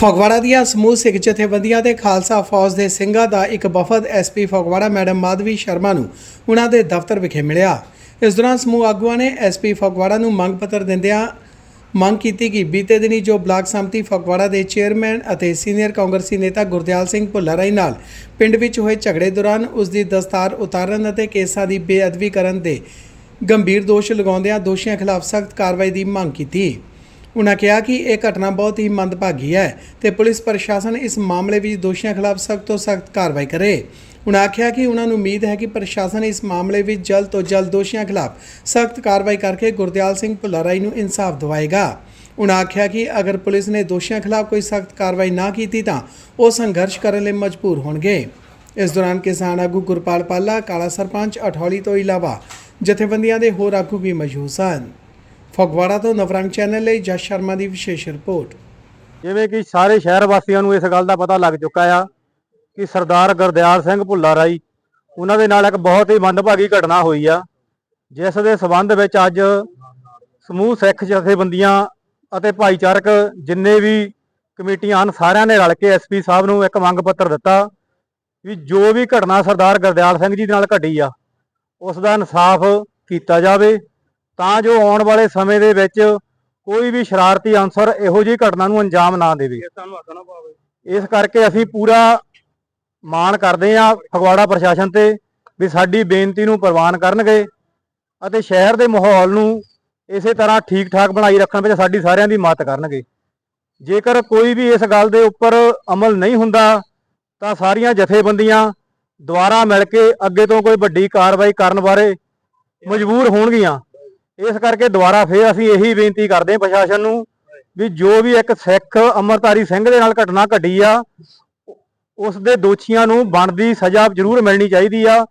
ਫਗਵਾੜਾ ਦੀਆਂ ਸਮੂਹ ਸਿੱਖ ਜਥੇਬੰਦੀਆਂ ਤੇ ਖਾਲਸਾ ਫੌਜ ਦੇ ਸਿੰਘਾਂ ਦਾ ਇੱਕ ਵਫਦ S P Phagwara madam Madhavi Sharma ਨੂੰ ਉਹਨਾਂ ਦੇ ਦਫ਼ਤਰ ਵਿਖੇ ਮਿਲਿਆ। ਇਸ ਦੌਰਾਨ ਸਮੂਹ ਆਗੂਆਂ ਨੇ ਐਸਪੀ ਫਗਵਾੜਾ ਨੂੰ ਮੰਗ ਪੱਤਰ ਦਿੰਦਿਆਂ ਮੰਗ ਕੀਤੀ ਕਿ ਬੀਤੇ ਦਿਨੀ ਜੋ ਬਲਾਕ ਸੰਮਤੀ ਫਗਵਾੜਾ ਦੇ ਚੇਅਰਮੈਨ ਅਤੇ ਸੀਨੀਅਰ ਕਾਂਗਰਸੀ ਨੇਤਾ ਗੁਰਦਿਆਲ ਸਿੰਘ ਭੁੱਲਰਾਈ ਨਾਲ ਪਿੰਡ ਵਿੱਚ ਹੋਏ ਝਗੜੇ ਦੌਰਾਨ ਉਸ ਦੀ ਦਸਤਾਰ ਉਤਾਰਨ ਅਤੇ ਕੇਸਾਂ ਦੀ ਬੇਅਦਬੀ ਕਰਨ ਦੇ ਗੰਭੀਰ ਦੋਸ਼ ਲਗਾਉਂਦਿਆਂ ਦੋਸ਼ੀਆਂ ਖਿਲਾਫ ਸਖਤ ਕਾਰਵਾਈ ਦੀ ਮੰਗ ਕੀਤੀ। ਉਨ੍ਹਾਂ ਕਿਹਾ ਕਿ ਇਹ ਘਟਨਾ ਬਹੁਤ ਹੀ ਮੰਦਭਾਗੀ ਹੈ ਤੇ ਪੁਲਿਸ ਪ੍ਰਸ਼ਾਸਨ ਇਸ ਮਾਮਲੇ ਵਿੱਚ ਦੋਸ਼ੀਆਂ ਖਿਲਾਫ ਸਖਤ ਤੋਂ ਸਖਤ ਕਾਰਵਾਈ ਕਰੇ। ਉਨ੍ਹਾਂ ਆਖਿਆ ਕਿ ਉਨ੍ਹਾਂ ਨੂੰ ਉਮੀਦ ਹੈ ਕਿ ਪ੍ਰਸ਼ਾਸਨ ਇਸ ਮਾਮਲੇ ਵਿੱਚ ਜਲਦ ਤੋਂ ਜਲਦ ਦੋਸ਼ੀਆਂ ਖਿਲਾਫ ਸਖਤ ਕਾਰਵਾਈ ਕਰਕੇ ਗੁਰਦਿਆਲ ਸਿੰਘ ਭੁੱਲਾਰਾਈ ਨੂੰ ਇਨਸਾਫ ਦਿਵਾਏਗਾ। ਉਨ੍ਹਾਂ ਆਖਿਆ ਕਿ ਅਗਰ ਪੁਲਿਸ ਨੇ ਦੋਸ਼ੀਆਂ ਖਿਲਾਫ ਕੋਈ ਸਖਤ ਕਾਰਵਾਈ ਨਾ ਕੀਤੀ ਤਾਂ ਉਹ ਸੰਘਰਸ਼ ਕਰਨ ਲਈ ਮਜਬੂਰ ਹੋਣਗੇ। ਇਸ ਦੌਰਾਨ ਕਿਸਾਨ ਆਗੂ ਗੁਰਪਾਲ ਪਾਲਾ, ਕਾਲਾ ਸਰਪੰਚ, ਅਠੌਲੀ ਤੋਂ ਇਲਾਵਾ ਜਥੇਬੰਦੀਆਂ ਦੇ ਹੋਰ ਆਗੂ ਵੀ ਮੌਜੂਦ ਸਨ। ਫਗਵਾੜਾ ਤੋਂ ਨਵਰੰਗ ਚੈਨਲ ਲਈ ਜਸ ਸ਼ਰਮਾ ਦੀ ਵਿਸ਼ੇਸ਼ ਰਿਪੋਰਟ। ਜਿਵੇਂ ਕਿ ਸਾਰੇ ਸ਼ਹਿਰ ਵਾਸੀਆਂ ਨੂੰ ਇਸ ਗੱਲ ਦਾ ਪਤਾ ਲੱਗ ਚੁੱਕਾ ਆ ਕਿ ਸਰਦਾਰ ਗੁਰਦਿਆਲ ਸਿੰਘ ਭੁੱਲਾ ਰਾਈ, ਉਹਨਾਂ ਦੇ ਨਾਲ ਇੱਕ ਬਹੁਤ ਹੀ ਮੰਦਭਾਗੀ ਘਟਨਾ ਹੋਈ ਆ, ਜਿਸ ਦੇ ਸਬੰਧ ਵਿੱਚ ਅੱਜ ਸਮੂਹ ਸਿੱਖ ਜਥੇਬੰਦੀਆਂ ਅਤੇ ਭਾਈਚਾਰਕ ਜਿੰਨੇ ਵੀ ਕਮੇਟੀਆਂ ਹਨ, ਸਾਰਿਆਂ ਨੇ ਰਲ ਕੇ ਐਸਪੀ ਸਾਹਿਬ ਨੂੰ ਇੱਕ ਮੰਗ ਪੱਤਰ ਦਿੱਤਾ ਵੀ ਜੋ ਵੀ ਘਟਨਾ ਸਰਦਾਰ ਗੁਰਦਿਆਲ ਸਿੰਘ ਜੀ ਦੇ ਨਾਲ ਘਟੀ ਆ, ਉਸ ਦਾ ਇਨਸਾਫ ਕੀਤਾ ਜਾਵੇ ਤਾਂ ਜੋ ਆਉਣ ਵਾਲੇ ਸਮੇਂ ਦੇ ਵਿੱਚ ਕੋਈ ਵੀ ਸ਼ਰਾਰਤੀ ਅਨਸਰ ਇਹੋ ਜਿਹੀ ਘਟਨਾ ਨੂੰ ਅੰਜਾਮ ਨਾ ਦੇਵੇ। ਇਸ ਕਰਕੇ ਅਸੀਂ ਪੂਰਾ ਮਾਣ ਕਰਦੇ ਹਾਂ ਫਗਵਾੜਾ ਪ੍ਰਸ਼ਾਸਨ ਤੇ ਵੀ ਸਾਡੀ ਬੇਨਤੀ ਨੂੰ ਪ੍ਰਵਾਨ ਕਰਨਗੇ ਅਤੇ ਸ਼ਹਿਰ ਦੇ ਮਾਹੌਲ ਨੂੰ ਇਸੇ ਤਰ੍ਹਾਂ ਠੀਕ ਠਾਕ ਬਣਾਈ ਰੱਖਣ ਵਿੱਚ ਸਾਡੀ ਸਾਰਿਆਂ ਦੀ ਮਦਦ ਕਰਨਗੇ। ਜੇਕਰ ਕੋਈ ਵੀ ਇਸ ਗੱਲ ਦੇ ਉੱਪਰ ਅਮਲ ਨਹੀਂ ਹੁੰਦਾ ਤਾਂ ਸਾਰੀਆਂ ਜਥੇਬੰਦੀਆਂ ਦੁਆਰਾ ਮਿਲ ਕੇ ਅੱਗੇ ਤੋਂ ਕੋਈ ਵੱਡੀ ਕਾਰਵਾਈ ਕਰਨ ਬਾਰੇ ਮਜਬੂਰ ਹੋਣਗੀਆਂ। ਇਸ ਕਰਕੇ ਦੁਬਾਰਾ ਫੇਰ ਅਸੀਂ ਇਹੀ ਬੇਨਤੀ ਕਰਦੇ ਹਾਂ ਪ੍ਰਸ਼ਾਸਨ ਨੂੰ ਵੀ ਜੋ ਵੀ ਇੱਕ ਸਿੱਖ ਅਮਰਤਾਰੀ ਸਿੰਘ ਦੇ ਨਾਲ ਘਟਨਾ ਘਟੀ ਆ, ਉਸ ਦੇ ਦੋਸ਼ੀਆਂ ਨੂੰ ਬਣਦੀ ਸਜ਼ਾ ਜ਼ਰੂਰ ਮਿਲਣੀ ਚਾਹੀਦੀ ਆ,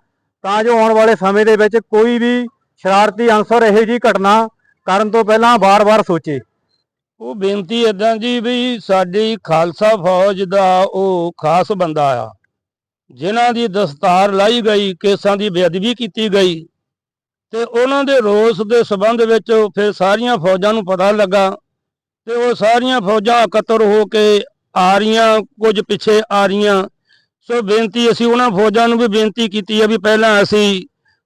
ਤਾਂ ਜੋ ਆਉਣ ਵਾਲੇ ਸਮੇਂ ਦੇ ਵਿੱਚ ਕੋਈ ਵੀ ਸ਼ਰਾਰਤੀ ਅਨਸਰ ਇਹੋ ਜਿਹੀ ਘਟਨਾ ਕਰਨ ਤੋਂ ਪਹਿਲਾਂ ਵਾਰ-ਵਾਰ ਸੋਚੇ। ਉਹ ਬੇਨਤੀ ਇਦਾਂ ਜੀ ਵੀ ਸਾਡੀ ਖਾਲਸਾ ਫੌਜ ਦਾ ਉਹ ਖਾਸ ਬੰਦਾ ਆ, ਜਿਨ੍ਹਾਂ ਦੀ ਦਸਤਾਰ ਲਾਈ ਗਈ, ਕੇਸਾਂ ਦੀ ਬੇਅਦਬੀ ਕੀਤੀ ਗਈ ਤੇ ਉਹਨਾਂ ਦੇ ਰੋਸ ਦੇ ਸਬੰਧ ਵਿੱਚ ਫਿਰ ਸਾਰੀਆਂ ਫੌਜਾਂ ਨੂੰ ਪਤਾ ਲੱਗਾ ਤੇ ਉਹ ਸਾਰੀਆਂ ਫੌਜਾਂ ਇਕੱਤਰ ਹੋ ਕੇ ਆ ਰਹੀਆਂ ਕੁਝ ਪਿੱਛੇ ਆ ਰਹੀਆਂ। ਸੋ ਬੇਨਤੀ ਅਸੀਂ ਉਹਨਾਂ ਫੌਜਾਂ ਨੂੰ ਵੀ ਬੇਨਤੀ ਕੀਤੀ ਹੈ ਵੀ ਪਹਿਲਾਂ ਅਸੀਂ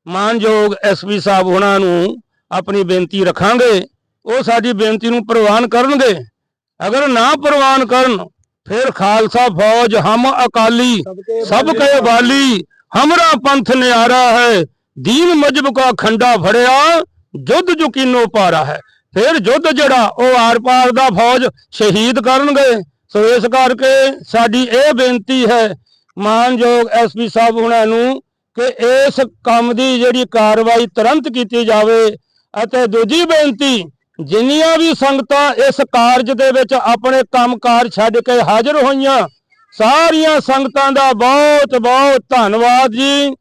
ਮਾਨਯੋਗ ਐਸਪੀ ਸਾਹਿਬ ਉਹਨਾਂ ਨੂੰ ਆਪਣੀ ਬੇਨਤੀ ਰੱਖਾਂਗੇ। ਉਹ ਸਾਡੀ ਬੇਨਤੀ ਨੂੰ ਪ੍ਰਵਾਨ ਕਰਨਗੇ। ਅਗਰ ਨਾ ਪ੍ਰਵਾਨ ਕਰਨ ਫਿਰ ਖਾਲਸਾ ਫੌਜ ਹਮ ਅਕਾਲੀ ਸਭ ਕੇ ਵਾਲੀ ਹਮਰਾ ਪੰਥ ਨਿਆਰਾ ਹੈ ਦੀਨ ਮਜਬ ਕਾ ਖੰਡਾ ਫੜਿਆ, ਜੁੱਧ ਜੁਕੀਨੋ ਪਾਰਾ ਹੈ। ਫਿਰ ਜੁੱਧ ਜਿਹੜਾ, ਉਹ ਆਰ ਪਾਰ ਦਾ ਫੌਜ ਸ਼ਹੀਦ ਕਰਨਗੇ। ਸੋ ਇਸ ਕਰਕੇ ਸਾਡੀ ਇਹ ਬੇਨਤੀ ਹੈ, ਮਾਨਯੋਗ ਐਸਪੀ ਸਾਹਿਬ ਉਹਨਾਂ ਨੂੰ, ਕਿ ਇਸ ਕੰਮ ਦੀ ਜਿਹੜੀ ਕਾਰਵਾਈ ਤੁਰੰਤ ਕੀਤੀ ਜਾਵੇ। ਅਤੇ ਦੂਜੀ ਬੇਨਤੀ, ਜਿੰਨੀਆਂ ਵੀ ਸੰਗਤਾਂ ਇਸ ਕਾਰਜ ਦੇ ਵਿੱਚ ਆਪਣੇ ਕੰਮਕਾਰ ਛੱਡ ਕੇ ਹਾਜ਼ਰ ਹੋਈਆਂ, ਸਾਰੀਆਂ ਸੰਗਤਾਂ ਦਾ ਬਹੁਤ ਬਹੁਤ ਧੰਨਵਾਦ ਜੀ।